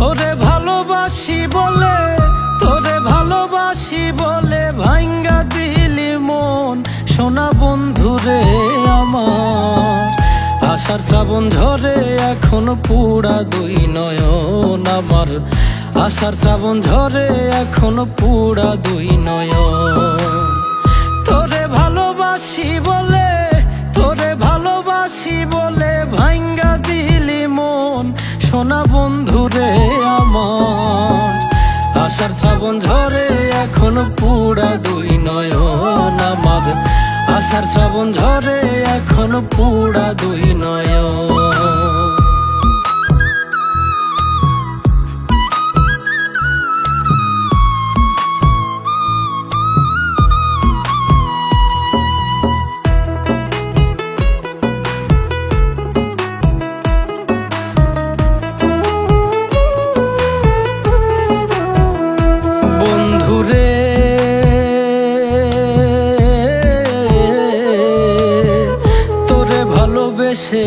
তোরে ভালোবাসি বলে, তোরে ভালোবাসি বলে ভাঙ্গা দিলি মন। সোনা বন্ধুরে আমার আশার শ্রাবণ ঝরে এখন পুরা দুই নয়ন আমার। আশার শ্রাবণ ঝরে এখন পুরা দুই নয়ন। তোরে ভালোবাসি বলে, তোরে ভালোবাসি বলে ভাঙ্গা দিলি মন। সোনা বন্ধুরে আশার শ্রাবণ ঝরে এখন পুরা দুই নয়ন আমার। আশার শ্রাবণ ঝরে এখন পুরা দুই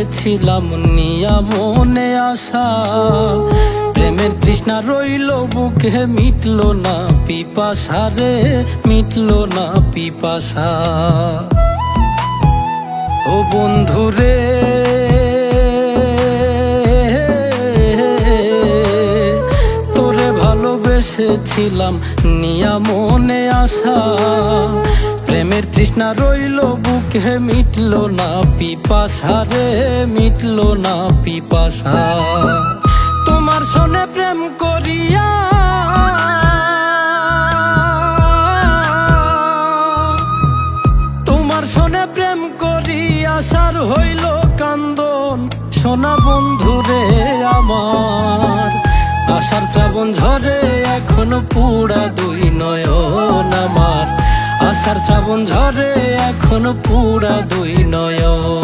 ভালোবেসেছিলাম নিয়া মনে আসা প্রেমের তৃষ্ণা রইল, বুকে মিটল না পিপাসা রে, মিটল না পিপাসা। ও বন্ধুরে তোরে ভালোবেসেছিলাম নিয়া মনে আশা। প্রেমের তৃষ্ণা রইল, বুকে মিটল না, পিপাসা রে মিটল না, পিপাসা। তোমার সনে প্রেম করিয়া তোমার শোনে প্রেম করি আশার হইল কান্দন। সোনা বন্ধুরে আমার। আশার শ্রাবণ ঝরে এখন পুরা দুই নয়ন আমার। আষাঢ় শ্রাবণ ঝরে এখন পুরা দুই নয়ন।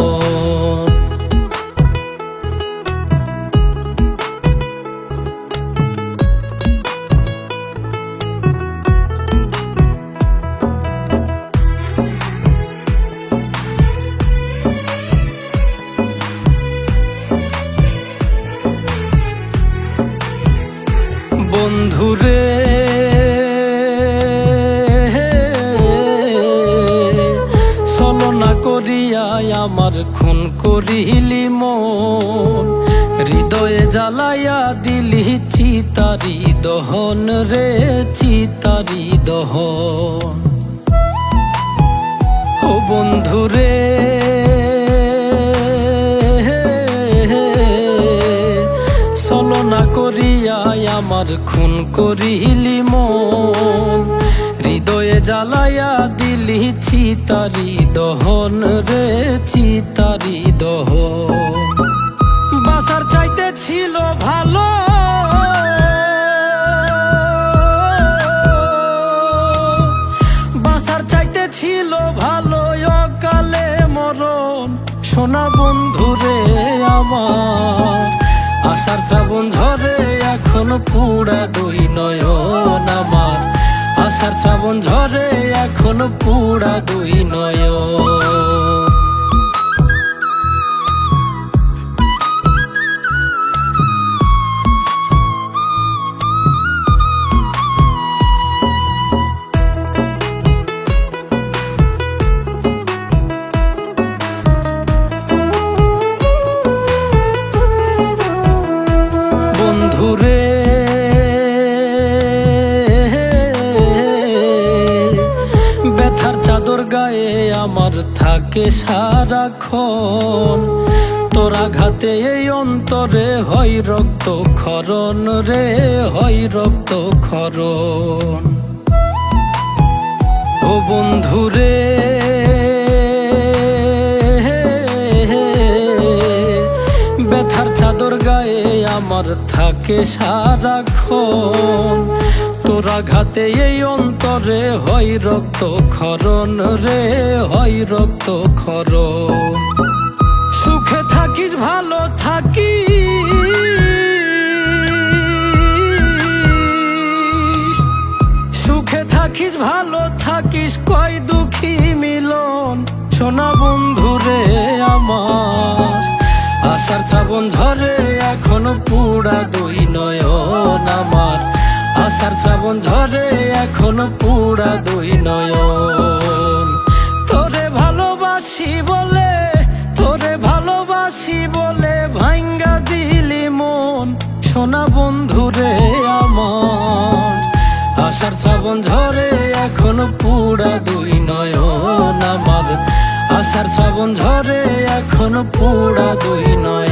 বন্ধুরে চলনা করিয়াই আমার খুন করিলি মন। হৃদয়ে জ্বালাইয়া দিলি চিতারি দহন রে, চিতারি দহন। ও বন্ধুরে। আমার খুন করিলি মন। হৃদয়ে জ্বালাইয়া দিলি চিতারি দহন রে, চিতারি দহন। বাসার চাইতে ছিল ভালো। বাসার চাইতে ছিল ভালো, অকালে মরণ। সোনা বন্ধুরে পুরা দুই নয়ন আমার। আষাঢ় শ্রাবণ ঝরে এখন পুরা দুই নয়ন। আমার থাকে সারাক্ষণ। তোরা ঘাতে এই অন্তরে হয় রক্ত খরণ রে, হয় রক্ত খরণ ও বন্ধুরে ব্যথার চাদর গায়ে আমার থাকে সারাক্ষণ। তোরা ঘাতে এই অন্তরে হয় রক্ত খরণ রে, হয় রক্ত খরণ সুখে থাকিস, ভালো থাকি সুখে থাকিস, ভালো থাকিস, কয় দুঃখী মিলন। সোনা বন্ধুরে আমার আশার শ্রাবণ ঝরে এখন পুরা দুই নয়ন। শ্রাবণ ঝরে এখনও পুরা দুই নয়ন। তোরে ভালোবাসি বলে, তোরে ভালোবাসি বলে ভাঙ্গা দিলি মন। সোনা বন্ধুরে আমার, আষাঢ় শ্রাবণ ঝরে এখনও পুরা দুই নয়ন আমার। আষাঢ় শ্রাবণ ঝরে এখনও পুরা দুই নয়